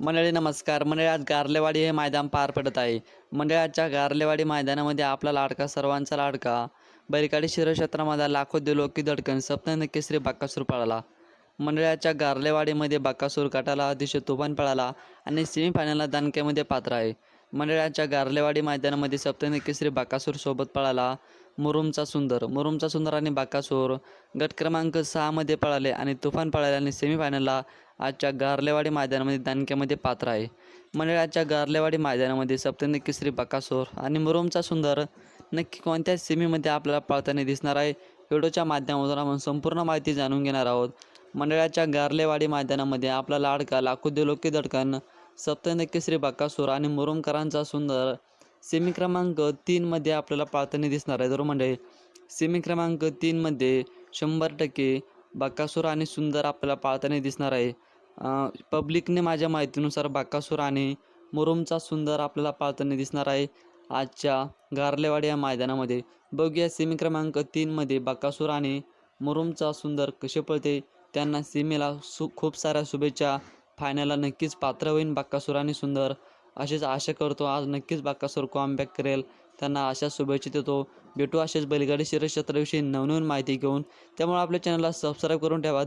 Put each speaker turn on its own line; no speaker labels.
मंडळी नमस्कार. मंडळी आज गारलेवाडी हे मैदान पार पडत आहे. मंडळाच्या गारलेवाडी मैदानामध्ये आपला लाडका सर्वांचा लाडका. बैलगाडी शिरक्षेत्रामध्ये लाखो दिलोकी धडकन सप्तन केसरी बाकासूर पळाला. मंडळाच्या गारलेवाडीमध्ये बाकासूर गटाला अतिशय तुफान पळाला आणि सेमीफायनलला दानक्यामध्ये पात्र आहे. मंडळाच्या गारलेवाडी मैदानामध्ये सप्तन केसरी बाकासूर सोबत पळाला मुरुमचा सुंदर. मुरुमचा सुंदर आणि बाकासूर गट क्रमांक सहामध्ये पळाले आणि तुफान पळाले आणि सेमीफायनलला आजच्या गारलेवाडी मैदानामध्ये दानक्यामध्ये पात्र आहे. मंडळाच्या गारलेवाडी मैदानामध्ये सप्तनी केसरी बकासूर आणि मुरुमचा सुंदर नक्की कोणत्या सेमीमध्ये आपल्याला पळताना दिसणार आहे? व्हिडिओच्या माध्यमातून आपण संपूर्ण माहिती जाणून घेणार आहोत. मंडळाच्या गारलेवाडी मैदानामध्ये आपला लाडका लाखो लोके दडकन सप्तनी केसरी बकासूर आणि मुरुमकरांचा सुंदर सेमी क्रमांक तीनमध्ये आपल्याला पाळताना दिसणार आहे. तर म्हणजे सेमी क्रमांक तीनमध्ये शंभर टक्के बाकासूर आणि सुंदर आपल्याला पाळताना दिसणार आहे. पब्लिकने माझ्या माहितीनुसार बाकासूर आणि मुरुमचा सुंदर आपल्याला पाळताना दिसणार आहे. आजच्या गारलेवाडी या मैदानामध्ये बघूया सेमी क्रमांक तीनमध्ये बाकासूर आणि मुरुमचा सुंदर कसे पळते त्यांना सीमेला सु खूप साऱ्या शुभेच्छा फायनलला नक्कीच पात्र होईन बाक्कासूर आणि सुंदर. अशीच आशा करतो. आज नक्कीच बाक्कासूर कॉमबॅक करेल. त्यांना अशा शुभेच्छा देतो. भेटू असेच बैलगाडी शिरक्षेत्राविषयी नवनवीन माहिती घेऊन. त्यामुळे आपल्या चॅनलला सबस्क्राईब करून ठेवा.